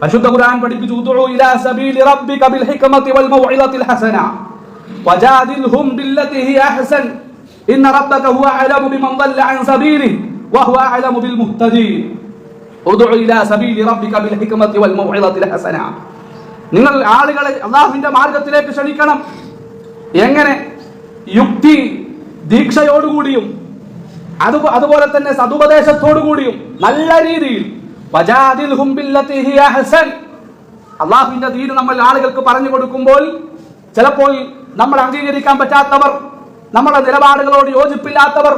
പരിശുദ്ധ ഖുർആൻ പഠിപ്പിച്ചു ഉദഉ ഇലാ സബീലി റബ്ബിക ബിൽ ഹിക്മതി വൽ മൗഇദത്തിൽ ഹസന വജാദിൽഹും ബില്ലതി ഹിയ അഹ്സൻ ഇന്ന റബ്ബക ഹുവ അഅലമു ബിമൻ ضل عن سبيله وهو أعلم بالمهتدين ഉദഉ ഇലാ സബീലി റബ്ബിക ബിൽ ഹിക്മതി വൽ മൗഇദത്തിൽ ഹസന നിങ്ങൾ ആളുകളെ അള്ളാഹുവിന്റെ മാർഗത്തിലേക്ക് ക്ഷണിക്കണം എങ്ങനെ യുക്തി ദീക്ഷയോടുകൂടിയും അത് അതുപോലെ തന്നെ സതുപദേശത്തോടുകൂടിയും നല്ല രീതിയിൽ അള്ളാഹുവിന്റെ ദീന് നമ്മൾ ആളുകൾക്ക് പറഞ്ഞു കൊടുക്കുമ്പോൾ ചിലപ്പോൾ നമ്മൾ അംഗീകരിക്കാൻ പറ്റാത്തവർ നമ്മുടെ നിലപാടുകളോട് യോജിപ്പില്ലാത്തവർ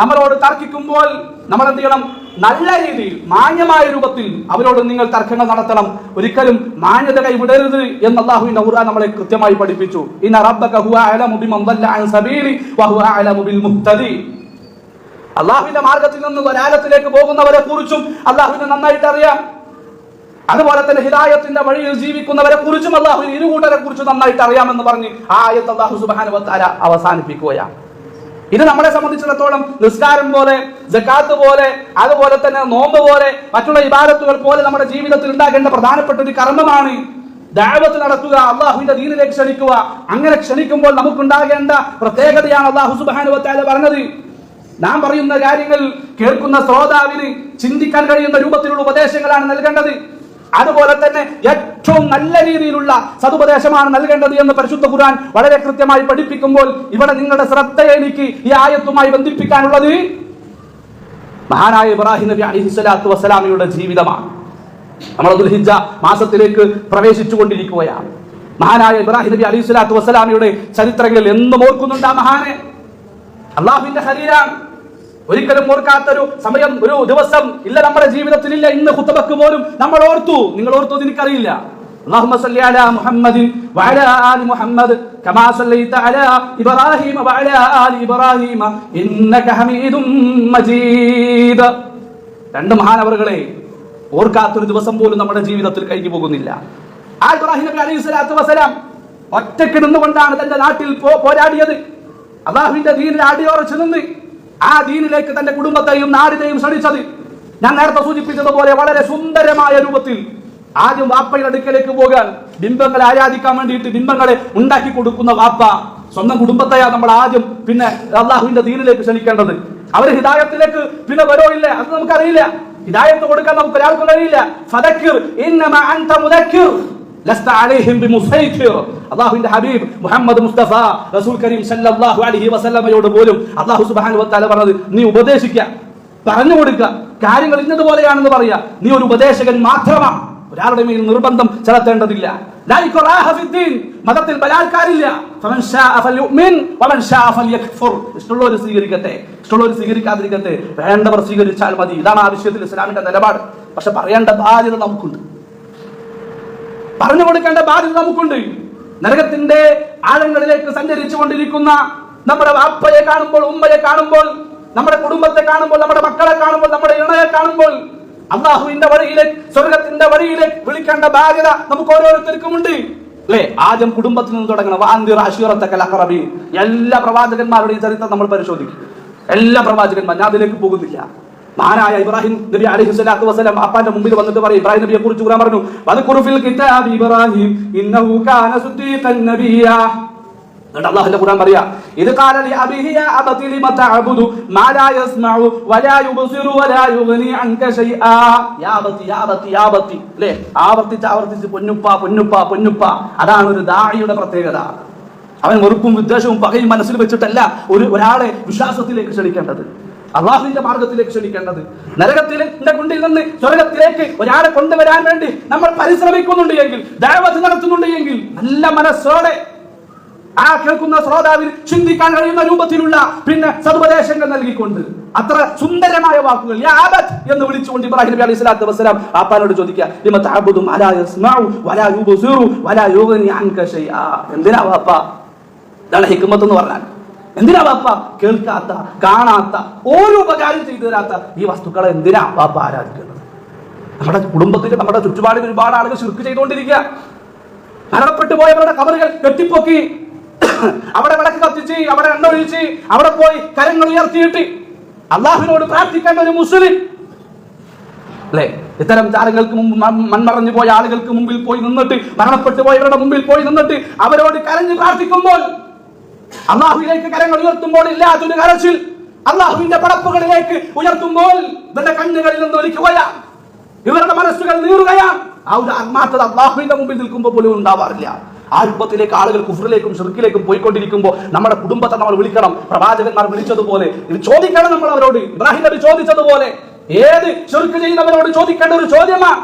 നമ്മളോട് തർക്കിക്കുമ്പോൾ നമ്മൾ എന്ത് ചെയ്യണം? നല്ല രീതിയിൽ മാന്യമായ രൂപത്തിൽ അവരോട് നിങ്ങൾ തർക്കങ്ങൾ നടത്തണം. ഒരിക്കലും മാന്യത കൈവിടരുത് എന്ന് അള്ളാഹുവിന്റെ ഖുർആൻ നമ്മളെ കൃത്യമായി പഠിപ്പിച്ചു. ഇന്ന റബ്ബക ഹുവ ദല്ല അൻ സബീലി വഹുവ അലമു ബിൽ അള്ളാഹുവിന്റെ മാർഗത്തിൽ നിന്ന് വരാലത്തിലേക്ക് പോകുന്നവരെ കുറിച്ചും അള്ളാഹുവിനെ നന്നായിട്ട് അറിയാം. അതുപോലെ തന്നെ ഹിദായത്തിന്റെ വഴിയിൽ ജീവിക്കുന്നവരെ കുറിച്ചും ഇരു ഇരുകൂട്ടരെ കുറിച്ച് നന്നായിട്ട് അറിയാമെന്ന് പറഞ്ഞ് ആയത്ത് അള്ളാഹു സുബാന അവസാനിപ്പിക്കുകയാണ്. ഇത് നമ്മളെ സംബന്ധിച്ചിടത്തോളം നിസ്കാരം പോലെ ജക്കാത്ത് പോലെ അതുപോലെ തന്നെ നോമ്പ് പോലെ മറ്റുള്ള ഇബാദത്തുകൾ പോലെ നമ്മുടെ ജീവിതത്തിൽ ഉണ്ടാകേണ്ട പ്രധാനപ്പെട്ട ഒരു കർമ്മമാണ് ദാവത്ത് നടത്തുക അള്ളാഹുവിന്റെ ദീനിലേക്ക് ക്ഷണിക്കുക. അങ്ങനെ ക്ഷണിക്കുമ്പോൾ നമുക്കുണ്ടാകേണ്ട പ്രത്യേകതയാണ് അള്ളാഹു സുബാനുവത്താല പറഞ്ഞത്. നാം പറയുന്ന കാര്യങ്ങൾ കേൾക്കുന്ന ശ്രോതാവിന് ചിന്തിക്കാൻ കഴിയുന്ന രൂപത്തിലുള്ള ഉപദേശങ്ങളാണ് നൽകേണ്ടത്. അതുപോലെ തന്നെ ഏറ്റവും നല്ല രീതിയിലുള്ള സതുപദേശമാണ് നൽകേണ്ടത് എന്ന് പരിശുദ്ധ ഖുർആൻ വളരെ കൃത്യമായി പഠിപ്പിക്കുമ്പോൾ ഇവിടെ നിങ്ങളുടെ ശ്രദ്ധയെ എനിക്ക് ഈ ആയത്തുമായി ബന്ധിപ്പിക്കാനുള്ളത് മഹാനായ ഇബ്രാഹിം നബി അലി സ്വലാത്തു വസ്സലാമിയുടെ ജീവിതമാണ്. നമ്മൾ ദുൽഹിജ മാസത്തിലേക്ക് പ്രവേശിച്ചു കൊണ്ടിരിക്കുകയാണ് മഹാനായ ഇബ്രാഹിം നബി അലി സ്വലാത്തു വസ്സലാമിയുടെ ചരിത്രങ്ങളിൽ എന്നും ഓർക്കുന്നുണ്ട് ആ മഹാനെ. അള്ളാഹുവിന്റെ ഹരീരാണ് ഒരിക്കലും ഓർക്കാത്തൊരു സമയം ഒരു ദിവസം ഇല്ല നമ്മുടെ ജീവിതത്തിൽ ഇല്ല ഇന്ന് കുത്തബക്ക് പോലും നമ്മൾ ഓർത്തു നിങ്ങൾ ഓർത്തു എന്ന് എനിക്കറിയില്ല اللهم صل على محمد وعلى آل محمد كما صليت على إبراهيم وعلى آل إبراهيم إنك حميد مجيد രണ്ട് മഹാനവറുകളെ ഓർക്കാത്തൊരു ദിവസം പോലും നമ്മുടെ ജീവിതത്തിൽ കഴിഞ്ഞു പോകുന്നില്ല ആ ഇബ്രാഹിം നബി അലൈഹി സ്വലാത്തു വസ്സലാം ഒറ്റയ്ക്ക് നിന്നുകൊണ്ടാണ് തന്റെ നാട്ടിൽ പോ- പോരാടിയത് അള്ളാഹുവിന്റെ ദീനിൽ അടിയോറച്ചു നിന്ന് ആ ദീനിലേക്ക് തന്റെ കുടുംബത്തെയും നാടിനെയും ക്ഷണിച്ചത് ഞാൻ നേരത്തെ സൂചിപ്പിച്ചതുപോലെ വളരെ സുന്ദരമായ രൂപത്തിൽ ആദ്യം വാപ്പയുടെ അടുക്കലേക്ക് പോകാൻ ബിംബങ്ങളെ ആരാധിക്കാൻ വേണ്ടിയിട്ട് ബിംബങ്ങളെ ഉണ്ടാക്കി കൊടുക്കുന്ന വാപ്പ സ്വന്തം കുടുംബത്തെയാ നമ്മൾ ആദ്യം പിന്നെ അള്ളാഹുവിന്റെ ദീനിലേക്ക് ക്ഷണിക്കേണ്ടത്. അവർ ഹിദായത്തിലേക്ക് പിന്നെ വരോ ഇല്ല അത് നമുക്കറിയില്ല. ഹിദായത്ത് കൊടുക്കാൻ നമുക്ക് ഒരാൾക്കും കഴിയില്ല അലൈഹിം ഹബീബ് മുഹമ്മദ് മുസ്തഫ റസൂൽ കരീം സല്ലല്ലാഹു അലൈഹി വസല്ലമയോട് പോലും അല്ലാഹു സുബ്ഹാനഹു വ തആല പറഞ്ഞത് നീ ഉപദേശിക്കുക പറഞ്ഞു കൊടുക്കുക കാര്യങ്ങൾ ഇന്നതുപോലെയാണെന്ന് പറയാ നീ ഒരു ഉപദേശകൻ മാത്രമാണ് ഒരാളുടെ മേൽ നിർബന്ധം ചെലുത്തേണ്ടതില്ല. മതത്തിൽ ബലാത്കാരില്ല. ഇഷ്ടമുള്ളവർ സ്വീകരിക്കട്ടെ. ഇഷ്ടമുള്ളവർ സ്വീകരിക്കാതിരിക്കട്ടെ. വേണ്ടവർ സ്വീകരിച്ചാൽ മതി. ഇതാണ് ആ വിഷയത്തിൽ ഇസ്ലാമിന്റെ നിലപാട്. പക്ഷെ പറയേണ്ട ബാധ്യത നമുക്കുണ്ട്. പറഞ്ഞു കൊടുക്കേണ്ട ബാധ്യത നമുക്കുണ്ട്. നരകത്തിന്റെ ആഴങ്ങളിലേക്ക് സഞ്ചരിച്ചു കൊണ്ടിരിക്കുന്ന നമ്മുടെ വാപ്പയെ കാണുമ്പോൾ ഉമ്മയെ കാണുമ്പോൾ നമ്മുടെ കുടുംബത്തെ കാണുമ്പോൾ നമ്മുടെ മക്കളെ കാണുമ്പോൾ നമ്മുടെ ഇണയെ കാണുമ്പോൾ അള്ളാഹുവിന്റെ വഴിയിലേക്ക് സ്വർഗത്തിന്റെ വഴിയിലേക്ക് വിളിക്കേണ്ട ബാധ്യത നമുക്ക് ഓരോരുത്തർക്കും ഉണ്ട്. അല്ലേ? ആദ്യം കുടുംബത്തിൽ നിന്ന് തുടങ്ങണം. വാന്തിർ എല്ലാ പ്രവാചകന്മാരുടെയും ചരിത്രം നമ്മൾ പരിശോധിക്കും. എല്ലാ പ്രവാചകന്മാർ ഞാൻ അതിലേക്ക് പോകുന്നില്ല. മഹാനായ ഇബ്രാഹിം നബി അലൈഹി സ്വലാത്തു വസ്സലാം അപ്പാന്റെ മുമ്പിൽ വന്നിട്ട് പറയും. ഇബ്രാഹിം നബിയെ കുറിച്ച് ഖുർആൻ പറഞ്ഞു അത് ഫിൽ കിതാബി ഇബ്രാഹിം ഇന്നഹു കാന സുദ്ദീഖൻ നബിയ ഖുർആൻ പറയാ അബതി ലിമ മാ ലാ യസ്മഉ വലാ യുബ്സിറു വലാ യുഗ്നി ആവർത്തിച്ച് ആവർത്തിച്ച് പൊന്നുപ്പ പൊന്നുപ്പ പൊന്നുപ്പ. അതാണ് ഒരു ദാഇയുടെ പ്രത്യേകത. അവൻ വെറുപ്പും വിദ്വേഷവും പകയും മനസ്സിൽ വെച്ചിട്ടല്ല ഒരു ഒരാളെ വിശ്വാസത്തിലേക്ക് ക്ഷണിക്കേണ്ടത്. അള്ളാഹുവിന്റെ മാർഗത്തിലേക്ക് ക്ഷണിക്കേണ്ടത്. നരകത്തിലെ കുണ്ടിൽ നിന്ന് സ്വർഗത്തിലേക്ക് ഒരാളെ കൊണ്ടുവരാൻ വേണ്ടി നമ്മൾ പരിശ്രമിക്കുന്നുണ്ട് എങ്കിൽ ദൈവത്ത് നടത്തുന്നുണ്ട് എങ്കിൽ നല്ല മനസ്സോടെ ആ കേൾക്കുന്ന ശ്രോതാവിൽ ചിന്തിക്കാൻ കഴിയുന്ന രൂപത്തിലുള്ള പിന്നെ സതുപദേശങ്ങൾ നൽകിക്കൊണ്ട് അത്ര സുന്ദരമായ വാക്കുകൾ എന്ന് വിളിച്ചുകൊണ്ട് ഇബ്രാഹിം നബി അലൈഹി സ്വലാത്തു വസ്സലാം ആപ്പാനോട് ചോദിക്കുക എന്തിനാ വാപ്പ? ഇതാണ് ഹിക്മത്ത് എന്ന് പറഞ്ഞാൽ. എന്തിനാ വാപ്പ കേൾക്കാത്ത കാണാത്ത ഓരോ ഉപകാരം ചെയ്തു തരാത്ത ഈ വസ്തുക്കളെ എന്തിനാ വാപ്പ ആരാധിക്കുന്നത്? നമ്മുടെ കുടുംബത്തിൽ നമ്മുടെ ചുറ്റുപാടിൽ ഒരുപാട് ആളുകൾ ശുർക്ക് ചെയ്തുകൊണ്ടിരിക്കുക. മരണപ്പെട്ടു പോയവരുടെ കവറുകൾ കെട്ടിപ്പൊക്കി അവിടെ വിളക്ക് കത്തിച്ച് അവിടെ എണ്ണ ഒഴിച്ച് അവിടെ പോയി കരങ്ങൾ ഉയർത്തിയിട്ട് അള്ളാഹുവിനോട് പ്രാർത്ഥിക്കേണ്ട ഒരു മുസ്ലിം. അല്ലെ? ഇത്തരം ചാരങ്ങൾക്ക് മുമ്പ് മൺമറഞ്ഞു പോയ ആളുകൾക്ക് മുമ്പിൽ പോയി നിന്നിട്ട് മരണപ്പെട്ടു പോയവരുടെ മുമ്പിൽ പോയി നിന്നിട്ട് അവരോട് കരഞ്ഞു പ്രാർത്ഥിക്കുമ്പോൾ അള്ളാഹുവിലേക്ക് കരങ്ങൾ ഉയർത്തുമ്പോൾ ഇല്ലാത്തൊരു കരച്ചിൽ അള്ളാഹുവിന്റെ പടപ്പുകളിലേക്ക് ഉയർത്തുമ്പോൾ ഇവരുടെ കണ്ണുകളിൽ നിന്ന് ഒലിക്കുകയാ ഇവരുടെ മനസ്സുകൾ നീറുകയാ. ആ ഒരു ആത്മാർത്ഥത അള്ളാഹുവിന്റെ മുമ്പിൽ നിൽക്കുമ്പോൾ പോലും ഉണ്ടാവാറില്ല. ആ രൂപത്തിലേക്ക് ആളുകൾ കുഫറിലേക്കും ഷിർക്കിലേക്കും പോയിക്കൊണ്ടിരിക്കുമ്പോൾ നമ്മുടെ കുടുംബത്തെ നമ്മൾ വിളിക്കണം. പ്രവാചകന്മാർ വിളിച്ചതുപോലെ ഇത് ചോദിക്കണം നമ്മൾ അവരോട് ഇബ്രാഹിം നബി ചോദിച്ചതുപോലെ ഏത് ഷിർക്ക് ചെയ്യുന്നവരോട് ചോദിക്കേണ്ട ഒരു ചോദ്യമാണ്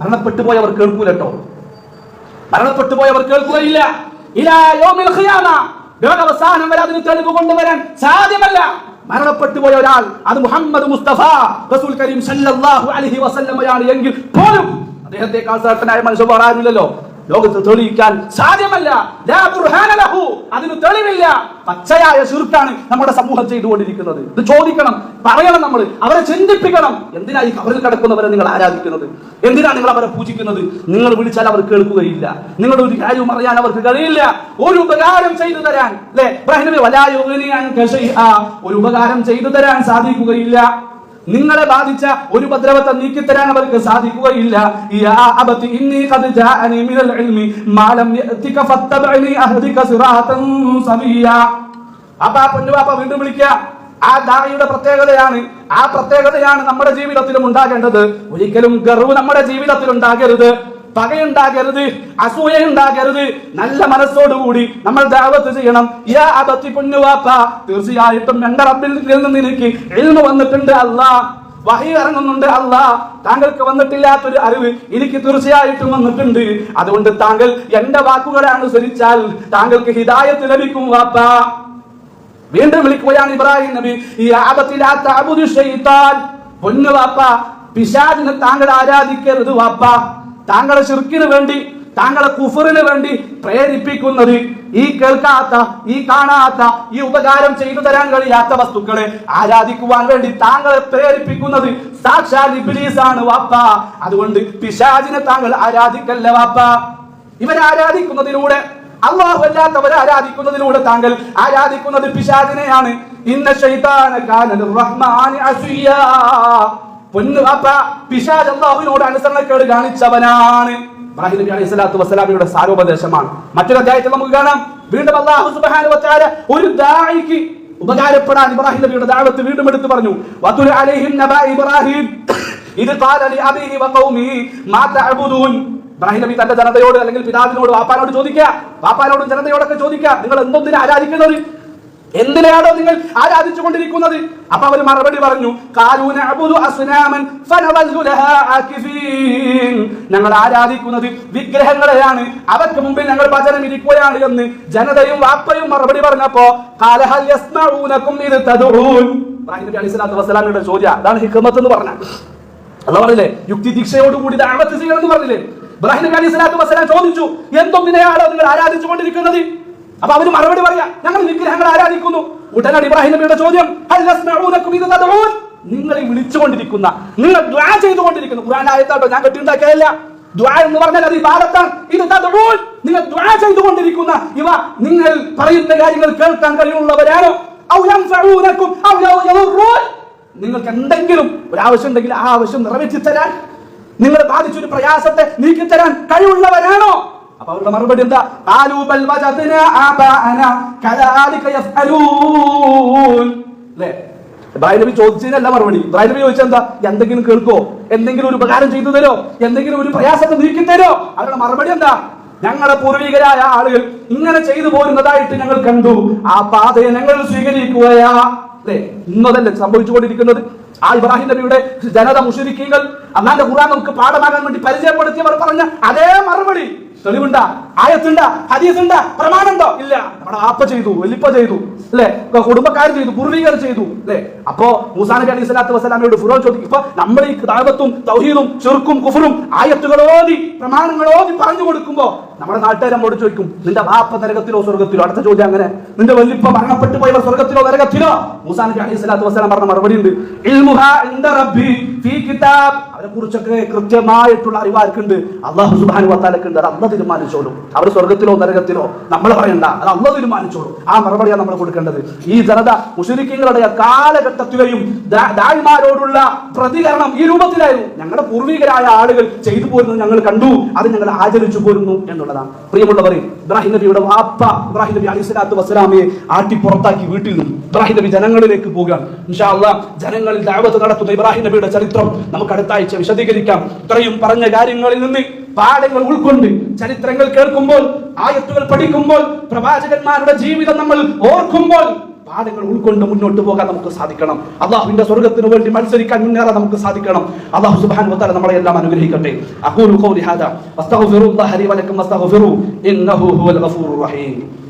മരണപ്പെട്ടു പോയവർ കേൾക്കൂലട്ടോ. മരണപ്പെട്ടു പോയവർ കേൾക്കുകയില്ല. ലോകാവസാനം വരെ അതിന് തെളിവ് കൊണ്ടുവരാൻ സാധ്യമല്ല. മരണപ്പെട്ടു പോയ ഒരാൾ അത് മുഹമ്മദ് മുസ്തഫ റസൂൽ കരീം സല്ലല്ലാഹു അലൈഹി വസല്ലമയാണ് എങ്കിൽ പോലും അദ്ദേഹത്തെ ശ്രേഷ്ഠനായ മനുഷ്യ പറയാനില്ലല്ലോ ലോകത്ത് തെളിയിക്കാൻ സാധ്യമല്ല. അതിന് തെളിവില്ല. പച്ചയായ ചുരുക്കാണ് നമ്മുടെ സമൂഹം ചെയ്തുകൊണ്ടിരിക്കുന്നത്. ഇത് ചോദിക്കണം പറയണം നമ്മൾ. അവരെ ചിന്തിപ്പിക്കണം. എന്തിനാ ഈ കവറിൽ കിടക്കുന്നവരെ നിങ്ങൾ ആരാധിക്കുന്നത്? എന്തിനാ നിങ്ങൾ അവരെ പൂജിക്കുന്നത്? നിങ്ങൾ വിളിച്ചാൽ അവർ കേൾക്കുകയില്ല. നിങ്ങളുടെ ഒരു കാര്യവും അറിയാൻ അവർക്ക് കഴിയില്ല. ഒരു ഉപകാരം ചെയ്തു തരാൻ. അല്ലെ. ഒരു ഉപകാരം ചെയ്തു തരാൻ സാധിക്കുകയില്ല. നിങ്ങളെ ബാധിച്ച ഒരു ഉപദ്രവത്തെ നീക്കിത്തരാൻ അവർക്ക് സാധിക്കുകയില്ല. അപ്പാ പൊന്നു പാപ്പ വീണ്ടും ആ പ്രത്യേകതയാണ് ആ പ്രത്യേകതയാണ് നമ്മുടെ ജീവിതത്തിലും ഉണ്ടാകേണ്ടത്. ഒരിക്കലും ഗർവ് നമ്മുടെ ജീവിതത്തിൽ ഉണ്ടാകരുത് പകയുണ്ടാകരുത് അസൂയയുണ്ടാകരുത്. നല്ല മനസ്സോടുകൂടി നമ്മൾ ദാവത്ത് ചെയ്യണം. യാ അതത്തി പൊന്നുവാപ്പ തീർച്ചയായിട്ടും എന്റെ റബ്ബിൽ നിന്ന് എനിക്ക് എഴുന്നു വന്നിട്ടുണ്ട് അല്ലാ. വഹി ഇറങ്ങുന്നുണ്ട് അല്ല. താങ്കൾക്ക് വന്നിട്ടില്ലാത്തൊരു അറിവ് എനിക്ക് തീർച്ചയായിട്ടും വന്നിട്ടുണ്ട്. അതുകൊണ്ട് താങ്കൾ എന്റെ വാക്കുകളെ അനുസരിച്ചാൽ താങ്കൾക്ക് ഹിദായത്ത് ലഭിക്കും വാപ്പ. വീണ്ടും വിളിക്കുകയാണ് ഇബ്രാഹിം നബി. ഈ ആപത്തിലാത്ത പൊന്നു വാപ്പ പിശാചിനെ താങ്കൾ ആരാധിക്കരുത് വാപ്പ. താങ്കളെ ശിർക്കിന് വേണ്ടി താങ്കളെ കുഫറിന് വേണ്ടി പ്രേരിപ്പിക്കുന്നത് ഈ കേൾക്കാത്ത ഈ കാണാത്ത ഈ ഉപകാരം ചെയ്തു തരാൻ കഴിയാത്ത വസ്തുക്കളെ ആരാധിക്കുവാൻ വേണ്ടി താങ്കളെ പ്രേരിപ്പിക്കുന്നത് സാക്ഷാൽ ആണ് വാപ്പ. അതുകൊണ്ട് പിശാചിനെ താങ്കൾ ആരാധിക്കല്ല വാപ്പ? ഇവരെ ആരാധിക്കുന്നതിലൂടെ അള്ളാഹു അല്ലാത്തവരെ ആരാധിക്കുന്നതിലൂടെ താങ്കൾ ആരാധിക്കുന്നത് പിശാചിനെയാണ്. ഇന്ന ശൈതാന കാന റഹ്മാൻ അസിയാ പൊന്നു വാപ്പ പിശാജ് അള്ളാഹുവിനോട് അനുസരണക്കേട് കാണിച്ചവനാണ്. ഇബ്രാഹിം നബി അലൈഹി സ്വലാത്തു വസ്സലാമിയുടെ സാരോപദേശമാണ്. മറ്റൊരു അധ്യായത്തിൽ നമുക്ക് കാണാം. വീണ്ടും അള്ളാഹു സുബാന വതആല ഒരു ദായിക്ക് ഉപകാരപ്പെടാൻ ഇബ്രാഹിം നബിയുടെ ദാവത്ത് വീണ്ടും എടുത്തു പറഞ്ഞു. വതുൽ അലൈഹിം നബാ ഇബ്രാഹിം ഇത് ഖാല ലി അബീഹി വഖൗമിഹി മാ തഅബുദൂൻ. ഇബ്രാഹിം നബി തന്റെ ജനതയോട് അല്ലെങ്കിൽ പിതാവിനോട് വാപ്പാനോട് ചോദിക്കുക. വാപ്പാനോടും ജനതയോടൊക്കെ ചോദിക്കുക. നിങ്ങൾ എന്തൊന്നിനെ ആരാധിക്കുന്നത്? എന്തിനാണോ നിങ്ങൾ ആരാധിച്ചു കൊണ്ടിരിക്കുന്നത് അപ്പൊ അവർ മറുപടി പറഞ്ഞു. ഞങ്ങൾ ആരാധിക്കുന്നത് വിഗ്രഹങ്ങളെയാണ്. അവർക്ക് മുമ്പിൽ ഞങ്ങൾ ഭജനം ഇരിക്കുകയാണ് എന്ന് ജനതയും വാപ്പയും മറുപടി പറഞ്ഞപ്പോ വസ്സലാമിയുടെ ചോദ്യം അതാണ് ഹിക്മത്ത് എന്ന് പറഞ്ഞ അതാ പറഞ്ഞില്ലേ യുക്തി ദീക്ഷയോടുകൂടി ദാവത്ത് ചെയ്യണം എന്ന് പറഞ്ഞില്ലേ? ഇബ്രാഹിം നബി അലൈഹി സ്വലാത്തു വസ്സലാം ചോദിച്ചു എന്തൊന്നിനെയാണോ നിങ്ങൾ ആരാധിച്ചു കൊണ്ടിരിക്കുന്നത് അപ്പൊ അവർ മറുപടി പറയാ ഞങ്ങൾ വിഗ്രഹങ്ങൾ ആരാധിക്കുന്നു? ഉടനടി ഇബ്രാഹിം നബിയുടെ ചോദ്യം "ഹൽ യസ്മഊനകും നിങ്ങളെ വിളിച്ചുകൊണ്ടിരിക്കുന്ന നിങ്ങൾ ദ്വാ ചെയ്തുകൊണ്ടിരിക്കുന്നു. ഖുറാൻ ആയത്താട്ടോ ഞാൻ കെട്ടിണ്ടാക്കിയതല്ല ദ്വാ എന്ന് പറഞ്ഞാൽ അത് ഇബാദത്താണ്. ഇത് തദ്ഊൻ. നിങ്ങൾ ദ്വാ ചെയ്തുകൊണ്ടിരിക്കുന്ന ഇവ നിങ്ങൾ പറയുന്ന കാര്യങ്ങൾ കേൾക്കാൻ കഴിയുള്ളവരാണോ ഔ ഔ നിങ്ങൾക്ക് എന്തെങ്കിലും ഒരു ആവശ്യം ഉണ്ടെങ്കിൽ ആ ആവശ്യം നിറവേറ്റി തരാൻ നിങ്ങളെ ബാധിച്ചൊരു പ്രയാസത്തെ നീക്കി തരാൻ കഴിവുള്ളവരാണോ? അപ്പൊ അവരുടെ മറുപടി എന്താ? "ഖാലൂ ബൽ വജദ്നാ ആബാഅനാ കദാലിക യഫ്അലൂൻ." ല്ലേ? ഇബ്രാഹിം നബി ചോദിച്ചതിനല്ല മറുപടി. ഇബ്രാഹിം നബി ചോദിച്ചെന്താ എന്തെങ്കിലും കേൾക്കോ? എന്തെങ്കിലും ഒരു ഉപകാരം ചെയ്തു തരോ? എന്തെങ്കിലും ഒരു പ്രയാസത്തെ നീക്കി തരോ? അവരുടെ മറുപടി എന്താ? ഞങ്ങളുടെ പൂർവികരായ ആളുകൾ ഇങ്ങനെ ചെയ്തു പോരുന്നതായിട്ട് ഞങ്ങൾ കണ്ടു. ആ പാതയെ ഞങ്ങൾ സ്വീകരിക്കുകയാ. അല്ലേ? ഇന്നതല്ലേ സംഭവിച്ചുകൊണ്ടിരിക്കുന്നത്. ആ ഇബ്രാഹിം നബിയുടെ ജനത മുഷിരിക്കുകൾ അന്നാന്റെ ഖുർആൻ നമുക്ക് പാഠമാകാൻ വേണ്ടി പരിചയപ്പെടുത്തിയവർ പറഞ്ഞ അതേ മറുപടി. തെളിവുണ്ട? ആയത്തുണ്ട? ഹദീസുണ്ട? പ്രമാണമുണ്ടോ? ഇല്ല. നമ്മുടെ ആപ്പ ചെയ്തു വലിപ്പ ചെയ്തു അല്ലെ? കുടുംബക്കാർ ചെയ്തു പൂർവികർ ചെയ്തു അല്ലെ? അപ്പോ മൂസാ നബി അലൈഹി സ്വലാത്തു വസ്സലാമയോട് ഫുറോ ചോദിക്കും ഇപ്പൊ നമ്മൾ ഈ ദാവത്തും തൗഹീദും ചെറുക്കും കുഫറും ആയത്തുകളോതി പ്രമാണങ്ങളോതി പറഞ്ഞു കൊടുക്കുമ്പോ നമ്മുടെ നാട്ടുകാർ നമ്മോട് ചോദിക്കും നിന്റെ വാപ്പ നരകത്തിലോ സ്വർഗത്തിലോ? അടുത്ത ചോദ്യം അങ്ങനെ നിന്റെ വലിപ്പ മരണപ്പെട്ടു പോയവർ സ്വർഗത്തിലോ നരകത്തിലോ? മൂസാ നബി അലൈഹി സ്വലാത്തു വസ്സലാം പറഞ്ഞ മറുപടി ഉണ്ട്. ഇൽമുഹാ കൃത്യമായിട്ടുള്ള അറിവാർക്കുണ്ട് അള്ളാഹു സുബാൻ വത്താലക്കുണ്ട് അത് അന്ന് തീരുമാനിച്ചോളൂ. അവർ സ്വർഗത്തിലോ നരകത്തിലോ നമ്മൾ പറയണ്ട. അത് അന്ന് തീരുമാനിച്ചോളൂ. ആ മറുപടിയാണ് നമ്മൾ കൊടുക്കേണ്ടത്. ഈ ജനത മുസ്ലിക്കങ്ങളുടെ കാലഘട്ടത്തിലെയും ദായിമാരോടുള്ള പ്രതികരണം ഈ രൂപത്തിലായിരുന്നു. ഞങ്ങളുടെ പൂർവികരായ ആളുകൾ ചെയ്തു പോരുന്നത് ഞങ്ങൾ കണ്ടു. അത് ഞങ്ങൾ ആചരിച്ചു പോരുന്നു എന്നുള്ളതാണ്. പ്രിയമുള്ളവർ ഇബ്രാഹിം നബിയുടെ വാപ്പ ഇബ്രാഹിം നബി അലി സ്വലാത്തു വസ്സലാമയെ ആട്ടി പുറത്താക്കി വീട്ടിൽ നിന്ന് ഇബ്രാഹിം നബി ജനങ്ങളിലേക്ക് പോകുക ഇൻഷാ അല്ലാ ജനങ്ങളിൽ ദാവത്ത് നടത്തുന്ന ഇബ്രാഹിം നബിയുടെ ചരിത്രം നമുക്ക് അടുത്ത ആഴ്ച വിശദീകരിക്കാം. ഇത്രയും പറഞ്ഞ കാര്യങ്ങളിൽ നിന്ന് പാഠങ്ങൾ ഉൾക്കൊണ്ട് ചരിത്രങ്ങൾ കേൾക്കുമ്പോൾ ആയത്തുകൾ പഠിക്കുമ്പോൾ പ്രവാചകന്മാരുടെ ജീവിതം നമ്മൾ ഓർക്കുമ്പോൾ പാഠങ്ങൾ ഉൾക്കൊണ്ട് മുന്നോട്ട് പോകാൻ നമുക്ക് സാധിക്കണം. അള്ളാഹുവിന്റെ സ്വർഗത്തിന് വേണ്ടി മത്സരിക്കാൻ മുന്നേറാൻ നമുക്ക് സാധിക്കണം. അള്ളാഹു സുബ്ഹാനഹു വതആല നമ്മളെ എല്ലാം അനുഗ്രഹിക്കട്ടെ. അഖൂലു ഖൗലി ഹാദാ. വസ്തഗ്ഫിറുല്ലാഹ ലി വലക്കും വസ്തഗ്ഫിറു. ഇന്നഹു ഹുവൽ ഗഫൂറുർ റഹീം.